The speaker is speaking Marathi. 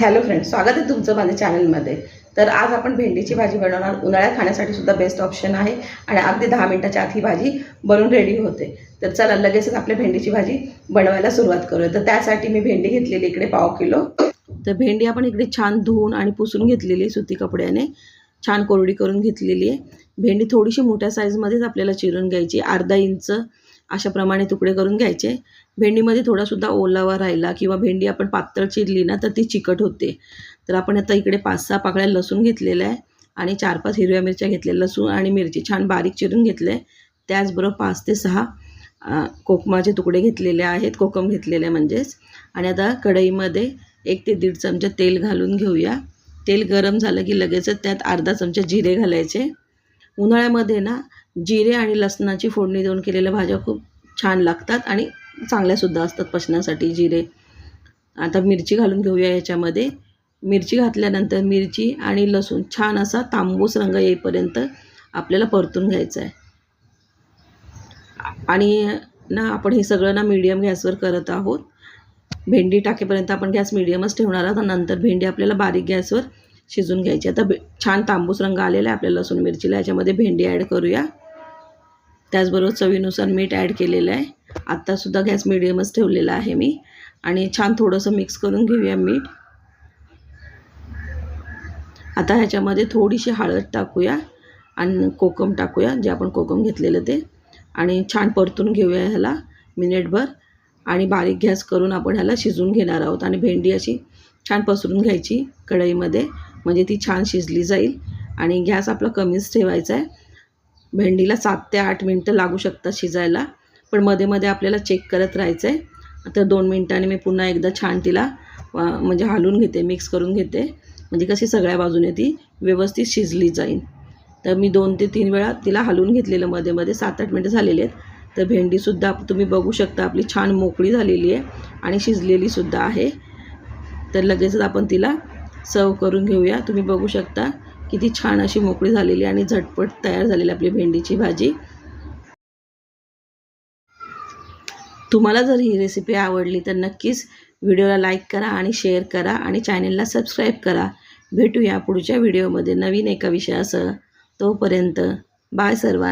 हॅलो फ्रेंड स्वागत आहे तुमचं माझ्या चॅनलमध्ये तर आज आपण भेंडीची भाजी बनवणार. उन्हाळ्यात खाण्यासाठी सुद्धा बेस्ट ऑप्शन आहे. आणि अगदी दहा मिनटाच्या आत ही भाजी बनवून रेडी होते. तर चला लगेचच आपल्या भेंडीची भाजी बनवायला सुरुवात करूया. तर त्यासाठी मी भेंडी घेतलेली इकडे पाव किलो. तर भेंडी आपण इकडे छान धुवून आणि पुसून घेतलेली सुती कपड्याने. छान कोरडी करून घेतलेली आहे. भेंडी थोडीशी मोठ्या साईजमध्येच आपल्याला चिरून घ्यायची अर्धा इंच अशाप्रमाणे तुकडे करून घ्यायचे. भेंडीमध्ये थोडासुद्धा ओलावा राहिला किंवा भेंडी आपण पातळ चिरली ना तर ती चिकट होते. तर आपण आता इकडे पाच सहा पाकळ्या लसूण घेतलेल्या आहे आणि चार पाच हिरव्या मिरच्या घेतल्या लसूण आणि मिरची छान बारीक चिरून घेतले. त्याचबरोबर पाच ते सहा कोकमाचे तुकडे घेतलेले आहेत कोकम घेतलेले म्हणजेच. आणि आता कढईमध्ये एक ते दीड चमचा तेल घालून घेऊया. तेल गरम झालं की लगेचच त्यात अर्धा चमचा जिरे घालायचे. उन्हाळ्यामध्ये ना जिरे आणि लसणाची फोडणी देऊन केलेल्या भाज्या खूप छान लागतात आणि चांगल्यासुद्धा असतात पचनासाठी जिरे. आता मिरची घालून घेऊया याच्यामध्ये. मिरची घातल्यानंतर मिरची आणि लसूण छान असा तांबूस रंग येईपर्यंत आपल्याला परतून घ्यायचा आहे. आणि ना आपण हे सगळं ना मीडियम गॅसवर करत आहोत. भेंडी टाकेपर्यंत आपण गॅस मिडियमच ठेवणार आहोत नंतर भेंडी आपल्याला बारीक गॅसवर शिजून घ्यायची. आता छान तांबूस रंग आलेला आहे आपल्या लसूण मिरचीला. याच्यामध्ये भेंडी ॲड करूया. त्याचबरोबर चवीनुसार मीठ ॲड केलेलं आहे. आत्तासुद्धा गॅस मिडियमच ठेवलेला आहे मी. आणि छान थोडंसं मिक्स करून घेऊया मीठ. आता ह्याच्यामध्ये थोडीशी हळद टाकूया आणि कोकम टाकूया जे आपण कोकम घेतलेलं ते. आणि छान परतून घेऊया ह्याला मिनिटभर. आणि बारीक गॅस करून आपण ह्याला शिजवून घेणार आहोत. आणि भेंडी अशी छान पसरून घ्यायची कढईमध्ये. म्हणजे ती छान शिजली जाईल. आणि गॅस आपला कमीच ठेवायचा आहे. भेंडीला सात ते आठ मिनटं लागू शकतात शिजायला. पण मध्ये मध्ये आपल्याला चेक करत राहायचं आहे तर दोन मिनटांनी मी पुन्हा एकदा छान तिला म्हणजे हलवून घेते मिक्स करून घेते. म्हणजे कशी सगळ्या बाजूने ती व्यवस्थित शिजली जाईल. तर मी दोन ते तीन वेळा तिला हलवून घेतलेलं मध्ये मध्ये सात आठ मिनटं झालेली आहेत. तर भेंडीसुद्धा तुम्ही बघू शकता आपली छान मोकळी झालेली आहे आणि शिजलेलीसुद्धा आहे. तर लगेचच आपण तिला सर्व करून घेऊया. तुम्ही बघू शकता किती छान अशी मोकळी झालेली आणि झटपट तयार झालेली आपली भेंडीची भाजी. तुम्हाला जर ही रेसिपी आवडली तर नक्कीच व्हिडिओला लाईक करा आणि शेअर करा आणि चॅनेलला सबस्क्राईब करा. भेटूया पुढच्या व्हिडिओमध्ये नवीन एका विषयासह. तोपर्यंत बाय सर्वांना.